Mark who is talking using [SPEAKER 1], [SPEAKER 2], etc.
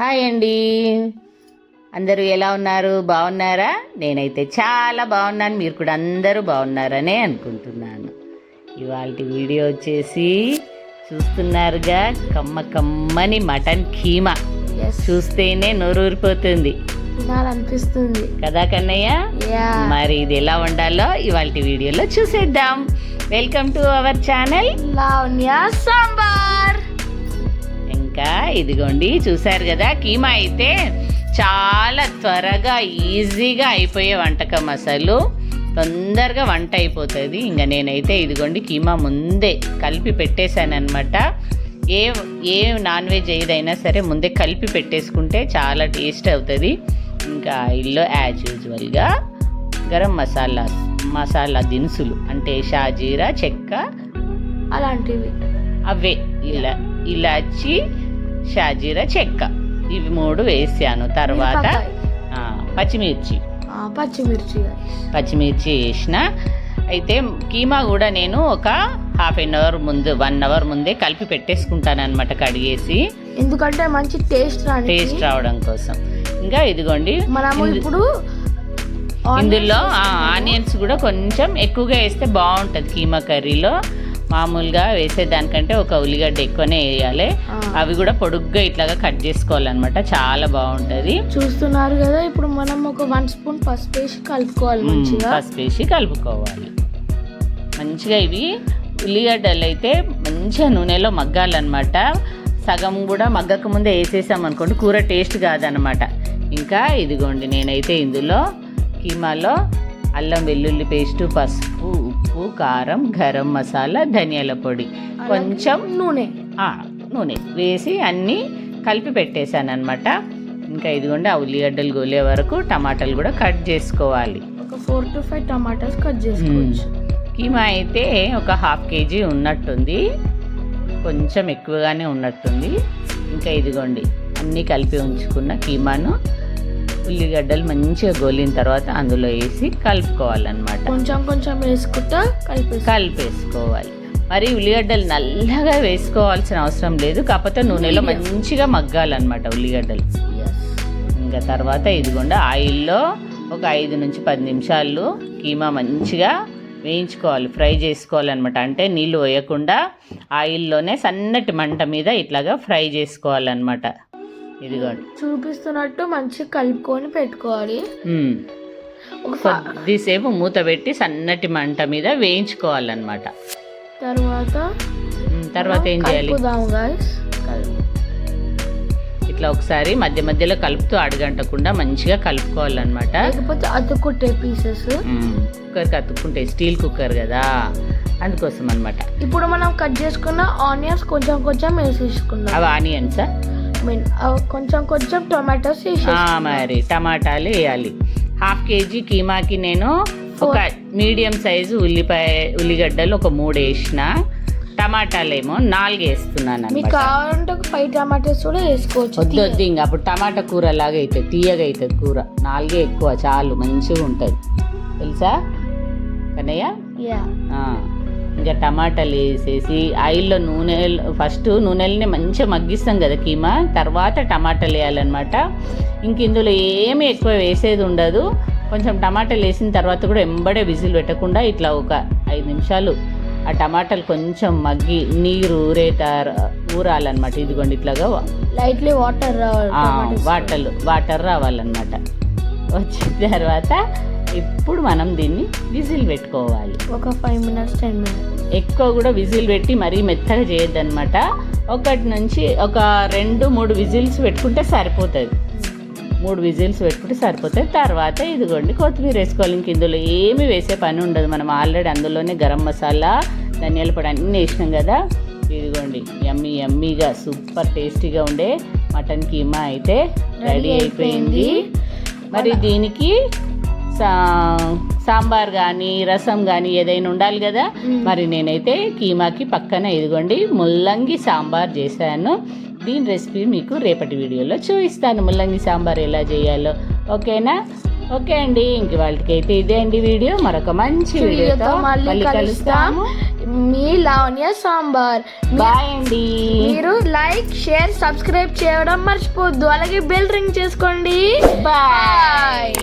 [SPEAKER 1] Hi అండి. అందరూ ఎలా ఉన్నారు? బాగున్నారా? నేనైతే చాలా బాగున్నాను. మీరు కూడా అందరూ బాగున్నారనే అనుకుంటున్నాను. ఇవాళ వీడియో వచ్చేసి చూస్తున్నారుగా కమ్మ కమ్మని మటన్ కీమా. చూస్తేనే నోరూరిపోతుంది.
[SPEAKER 2] తినాలనిపిస్తుంది.
[SPEAKER 1] కదా కన్నయ్య? మరి ఇది ఎలా వండాలో ఇవాళ వీడియోలో చూసేద్దాం. Welcome to our channel
[SPEAKER 2] Lavanya sambar
[SPEAKER 1] ఇదిగోండి చూసారు కదా కీమా అయితే చాలా త్వరగా ఈజీగా అయిపోయే వంటకం అసలు. తొందరగా వంట అయిపోతుంది. ఇంకా నేనైతే ఇదిగోండి కీమా ముందే కలిపి పెట్టేశానమాట ఏ ఏ నాన్ వెజ్ ఏదైనా సరే ముందే కలిపి పెట్టేసుకుంటే చాలా టేస్ట్ అవుతుంది. ఇంకా ఇల్లు యాజ్ యూజువల్గా గరం మసాలా మసాలా దినుసులు అంటే షాజీరా చెక్క
[SPEAKER 2] అలాంటివి.
[SPEAKER 1] అవే ఇలా ఇలాచి షాజీరా చెక్క. ఇవి మూడు వేసాను. తర్వాత పచ్చిమిర్చి.
[SPEAKER 2] పచ్చిమిర్చి
[SPEAKER 1] పచ్చిమిర్చి వేసిన. అయితే కీమా కూడా నేను ఒక హాఫ్ అన్ అవర్ ముందు వన్ అవర్ ముందే కలిపి పెట్టేసుకుంటాను అనమాట కడిగేసి.
[SPEAKER 2] ఎందుకంటే మంచి టేస్ట్
[SPEAKER 1] టేస్ట్ రావడం కోసం. ఇంకా ఇదిగోండి
[SPEAKER 2] మనము ఇప్పుడు
[SPEAKER 1] ఇందులో ఆనియన్స్ కూడా కొంచెం ఎక్కువగా వేస్తే బాగుంటుంది కీమా కర్రీలో. మామూలుగా వేసేదానికంటే ఒక ఉల్లిగడ్డ ఎక్కువనే వేయాలి. అవి కూడా పొడుగ్గా ఇట్లాగా కట్ చేసుకోవాలన్నమాట. చాలా బాగుంటుంది.
[SPEAKER 2] చూస్తున్నారు కదా ఇప్పుడు మనం ఒక వన్ స్పూన్ పసుపు వేసి కలుపుకోవాలి మంచిగా.
[SPEAKER 1] పసుపు వేసి కలుపుకోవాలి. మంచిగా ఇవి ఉల్లిగడ్డలు అయితే మంచిగా నూనెలో మగ్గాలన్నమాట. సగం కూడా మగ్గక ముందే వేసేసాం అనుకోండి కూర టేస్ట్ కాదనమాట ఇంకా ఇదిగోండి నేనైతే ఇందులో కీమాలో అల్లం వెల్లుల్లి పేస్టు పసుపు ఉప్పు కారం గరం మసాలా ధనియాల పొడి. కొంచెం
[SPEAKER 2] నూనె.
[SPEAKER 1] నూనె. వేసి అన్నీ కలిపి పెట్టేశాను అనమాట ఇంకా ఇదిగోండి ఆ ఉల్లిగడ్డలు గోలే వరకు టమాటాలు కూడా కట్ చేసుకోవాలి.
[SPEAKER 2] ఒక four to five tomatoes cut చేసుకోవచ్చు.
[SPEAKER 1] కీమా అయితే ఒక హాఫ్ కేజీ ఉన్నట్టుంది. కొంచెం ఎక్కువగానే ఉన్నట్టుంది. ఇంకా ఇదిగోండి అన్నీ కలిపి ఉంచుకున్న కీమాను ఉల్లిగడ్డలు మంచిగా గోలిన తర్వాత అందులో వేసి కలుపుకోవాలన్నమాట.
[SPEAKER 2] కొంచెం కొంచెం వేసుకుంటా కలిపేసి
[SPEAKER 1] కలిపేసుకోవాలి. మరి ఉల్లిగడ్డలు నల్లగా వేసుకోవాల్సిన అవసరం లేదు. కాకపోతే నూనెలో మంచిగా మగ్గాలన్నమాట ఉల్లిగడ్డలు. ఇంకా తర్వాత ఇదిగోండి ఆయిల్లో ఒక ఐదు నుంచి పది నిమిషాలు కీమా మంచిగా వేయించుకోవాలి ఫ్రై చేసుకోవాలన్నమాట. అంటే నీళ్ళు వేయకుండా ఆయిల్లోనే సన్నటి మంట మీద ఇట్లాగా ఫ్రై చేసుకోవాలన్నమాట. ఇదిగోండి
[SPEAKER 2] చూపిస్తున్నట్టు మంచిగా కలుపుకొని పెట్టుకోవాలి.
[SPEAKER 1] కొద్దిసేపు మూత పెట్టి సన్నటి మంట మీద వేయించుకోవాలన్నమాట.
[SPEAKER 2] తర్వాత.
[SPEAKER 1] తర్వాత ఏం చేయాలి? ఇట్లా ఒకసారి మధ్య మధ్యలో కలుపుతూ అడగంటకుండా మంచిగా కలుపుకోవాలన్నమాట.
[SPEAKER 2] లేకపోతే అతుక్కుంటే పీసెస్.
[SPEAKER 1] కుక్కర్కి అతుక్కుంటే స్టీల్ కుక్కర్ కదా. అందుకోసం అనమాట
[SPEAKER 2] ఇప్పుడు మనం కట్ చేసుకున్న ఆనియన్స్ కొంచెం కొంచెం వేసేసుకుందాం.
[SPEAKER 1] అవి ఆనియన్సా?
[SPEAKER 2] మీన్ కొంచెం కొంచెం టొమాటోస్
[SPEAKER 1] మరి టమాటాలు వేయాలి. హాఫ్ కేజీ కీమాకి నేను ఒక మీడియం సైజు ఉల్లిపాయ ఉల్లిగడ్డలు ఒక మూడు వేసిన టమాటాలు ఏమో నాలుగు వేస్తున్నాను
[SPEAKER 2] మీకు కావాలంటే ఒక ఫైవ్ టమాటోస్ కూడా వేసుకోవచ్చు
[SPEAKER 1] వద్దు వద్దు ఇంకా అప్పుడు టమాటా కూర లాగా అవుతుంది తీయగా అవుతుంది కూర. నాలుగే ఎక్కువ చాలు మంచిగా ఉంటుంది తెలుసా? కన్నయ్య? ఇంకా టమాటాలు వేసేసి ఆయిల్లో నూనె ఫస్ట్ నూనెల్ని మంచిగా మగ్గిస్తాం కదా కీమా తర్వాత టమాటాలు వేయాలన్నమాట. ఇంక ఇందులో ఏమీ ఎక్కువ వేసేది ఉండదు. కొంచెం టమాటాలు వేసిన తర్వాత కూడా ఎంబడే విజిల్ పెట్టకుండా ఇట్లా ఒక ఐదు నిమిషాలు ఆ టమాటాలు కొంచెం మగ్గి నీరు ఊరేత ఊరాలన్నమాట. ఇదిగోండి ఇట్లాగా
[SPEAKER 2] లైట్లీ వాటర్
[SPEAKER 1] వాటర్ వాటర్ రావాలన్నమాట. వచ్చిన తర్వాత ఇప్పుడు మనం దీన్ని విజిల్ పెట్టుకోవాలి.
[SPEAKER 2] ఒక ఫైవ్ మినిట్స్ టెన్ మినిట్స్
[SPEAKER 1] ఎక్కువ కూడా విజిల్ పెట్టి మరీ మెత్తగా చేయొద్దన్నమాట. ఒకటి నుంచి ఒక రెండు మూడు విజిల్స్ పెట్టుకుంటే సరిపోతుంది. మూడు విజిల్స్ పెట్టుకుంటే సరిపోతుంది. తర్వాత ఇదిగోండి కొత్తిమీర వేసుకోవాలి. ఇంక ఇందులో ఏమి వేసే పని ఉండదు. మనం ఆల్రెడీ అందులోనే గరం మసాలా ధనియాల పొడి అన్నీ వేసినాం కదా. ఇదిగోండి యమ్మీ యమ్మీగా సూపర్ టేస్టీగా ఉండే మటన్ కీమా అయితే రెడీ అయిపోయింది. మరి దీనికి సాంబార్ కానీ రసం కానీ ఏదైనా ఉండాలి కదా? మరి నేనైతే కీమాకి పక్కన ఇదిగోండి ముల్లంగి సాంబార్ చేశాను. దీని రెసిపీ మీకు రేపటి వీడియోలో చూపిస్తాను. ముల్లంగి సాంబార్ ఎలా చేయాలో. ఓకేనా? ఓకే అండి. ఇంక వాళ్ళకైతే ఇదే అండి వీడియో. మరొక మంచి వీడియోతో
[SPEAKER 2] మళ్ళీ
[SPEAKER 1] కలుస్తాము.
[SPEAKER 2] మీ లావణ్య సాంబార్.
[SPEAKER 1] బాయ్ అండి.
[SPEAKER 2] మీరు లైక్ షేర్ సబ్స్క్రైబ్ చేయడం మర్చిపోవద్దు. అలాగే బెల్ రింగ్ చేసుకోండి. బాయ్.